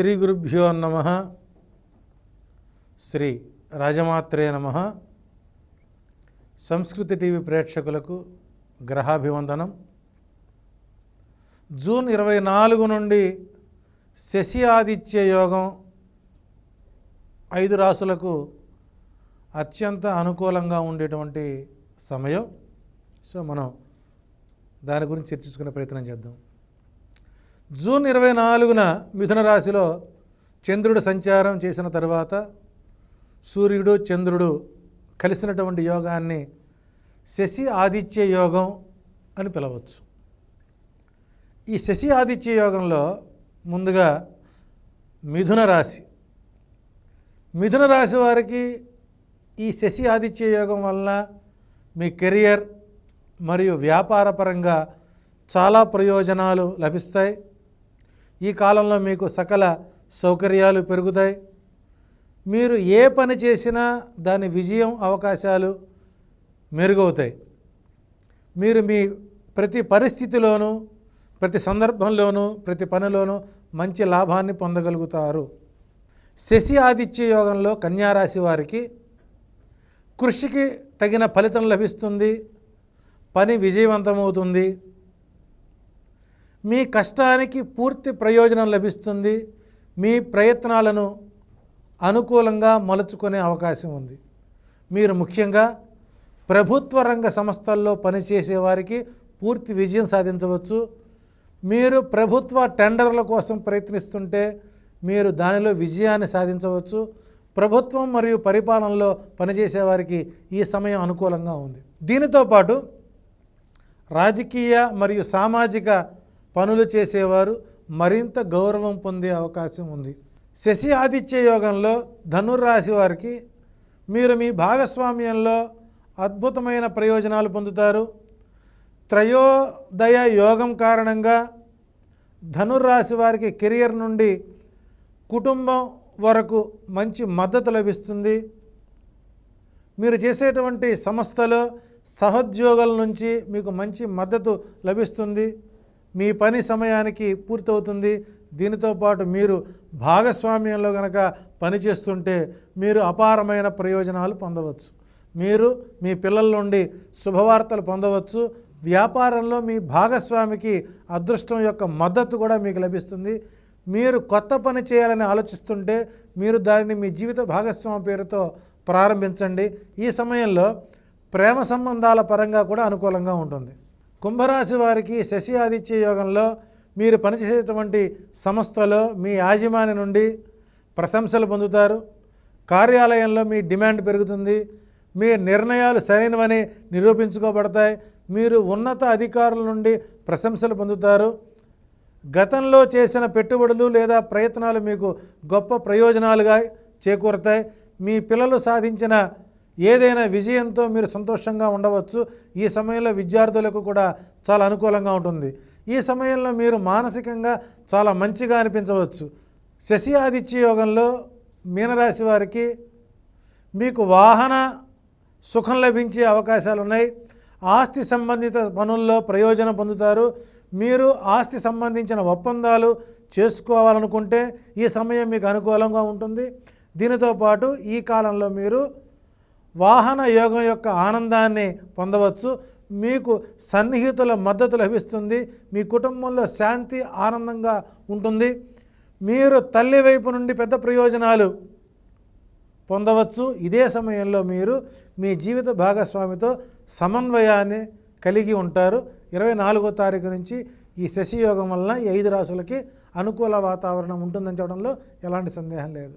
శ్రీ గురుభ్యో నమ శ్రీ రాజమాత్రే నమ. సంస్కృతి టీవీ ప్రేక్షకులకు గ్రహాభివందనం. జూన్ ఇరవై నాలుగు నుండి శశి ఆదిత్య యోగం ఐదు రాసులకు అత్యంత అనుకూలంగా ఉండేటువంటి సమయం. సో మనం దాని గురించి చర్చించుకునే ప్రయత్నం చేద్దాం. జూన్ ఇరవై నాలుగున మిథున రాశిలో చంద్రుడు సంచారం చేసిన తర్వాత సూర్యుడు చంద్రుడు కలిసినటువంటి యోగాన్ని శశి ఆదిత్య యోగం అని పిలవచ్చు. ఈ శశి ఆదిత్య యోగంలో ముందుగా మిథున రాశి. మిథున రాశి వారికి ఈ శశి ఆదిత్య యోగం వలన మీ కెరియర్ మరియు వ్యాపారపరంగా చాలా ప్రయోజనాలు లభిస్తాయి. ఈ కాలంలో మీకు సకల సౌకర్యాలు పెరుగుతాయి. మీరు ఏ పని చేసినా దాని విజయం అవకాశాలు మెరుగవుతాయి. మీరు మీ ప్రతి పరిస్థితిలోనూ ప్రతి సందర్భంలోనూ ప్రతి పనిలోనూ మంచి లాభాన్ని పొందగలుగుతారు. శశి ఆదిత్య యోగంలో కన్యారాశి వారికి కృషికి తగిన ఫలితం లభిస్తుంది. పని విజయవంతమవుతుంది. మీ కష్టానికి పూర్తి ప్రయోజనం లభిస్తుంది. మీ ప్రయత్నాలను అనుకూలంగా మలుచుకునే అవకాశం ఉంది. మీరు ముఖ్యంగా ప్రభుత్వ రంగ సంస్థల్లో పనిచేసే వారికి పూర్తి విజయం సాధించవచ్చు. మీరు ప్రభుత్వ టెండర్ల కోసం ప్రయత్నిస్తుంటే మీరు దానిలో విజయాన్ని సాధించవచ్చు. ప్రభుత్వం మరియు పరిపాలనలో పనిచేసే వారికి ఈ సమయం అనుకూలంగా ఉంది. దీనితో పాటు రాజకీయ మరియు సామాజిక పనులు చేసేవారు మరింత గౌరవం పొందే అవకాశం ఉంది. శశి ఆదిత్య యోగంలో ధనుర్రాశి వారికి మీరు మీ భాగస్వామ్యంలో అద్భుతమైన ప్రయోజనాలు పొందుతారు. త్రయోదయ యోగం కారణంగా ధనుర్రాశి వారికి కెరియర్ నుండి కుటుంబం వరకు మంచి మద్దతు లభిస్తుంది. మీరు చేసేటువంటి సంస్థలో సహోద్యోగుల నుంచి మీకు మంచి మద్దతు లభిస్తుంది. మీ పని సమయానికి పూర్తవుతుంది. దీనితో పాటు మీరు భాగస్వామ్యంలో కనుక పనిచేస్తుంటే మీరు అపారమైన ప్రయోజనాలు పొందవచ్చు. మీరు మీ పిల్లల నుండి శుభవార్తలు పొందవచ్చు. వ్యాపారంలో మీ భాగస్వామికి అదృష్టం యొక్క మద్దతు కూడా మీకు లభిస్తుంది. మీరు కొత్త పని చేయాలని ఆలోచిస్తుంటే మీరు దానిని మీ జీవిత భాగస్వామి పేరుతో ప్రారంభించండి. ఈ సమయంలో ప్రేమ సంబంధాల పరంగా కూడా అనుకూలంగా ఉంటుంది. కుంభరాశి వారికి శశి ఆదిత్య యోగంలో మీరు పనిచేసేటువంటి సంస్థలో మీ యాజమాని నుండి ప్రశంసలు పొందుతారు. కార్యాలయంలో మీ డిమాండ్ పెరుగుతుంది. మీ నిర్ణయాలు సరైనవని నిరూపించుకోబడతాయి. మీరు ఉన్నత అధికారుల నుండి ప్రశంసలు పొందుతారు. గతంలో చేసిన పెట్టుబడులు లేదా ప్రయత్నాలు మీకు గొప్ప ప్రయోజనాలుగా చేకూరుతాయి. మీ పిల్లలు సాధించిన ఏదైనా విజయంతో మీరు సంతోషంగా ఉండవచ్చు. ఈ సమయంలో విద్యార్థులకు కూడా చాలా అనుకూలంగా ఉంటుంది. ఈ సమయంలో మీరు మానసికంగా చాలా మంచిగా అనిపించవచ్చు. శశి ఆదిత్య యోగంలో మీనరాశి వారికి మీకు వాహన సుఖం లభించే అవకాశాలు ఉన్నాయి. ఆస్తి సంబంధిత పనుల్లో ప్రయోజనం పొందుతారు. మీరు ఆస్తి సంబంధించిన ఒప్పందాలు చేసుకోవాలనుకుంటే ఈ సమయం మీకు అనుకూలంగా ఉంటుంది. దీనితో పాటు ఈ కాలంలో మీరు వాహన యోగం యొక్క ఆనందాన్ని పొందవచ్చు. మీకు సన్నిహితుల మద్దతు లభిస్తుంది. మీ కుటుంబంలో శాంతి ఆనందంగా ఉంటుంది. మీరు తల్లి వైపు నుండి పెద్ద ప్రయోజనాలు పొందవచ్చు. ఇదే సమయంలో మీరు మీ జీవిత భాగస్వామితో సమన్వయాన్ని కలిగి ఉంటారు. ఇరవై నాలుగో తారీఖు నుంచి ఈ శశియోగం వలన ఈ ఐదు రాసులకి అనుకూల వాతావరణం ఉంటుందని చెప్పడంలో ఎలాంటి సందేహం లేదు.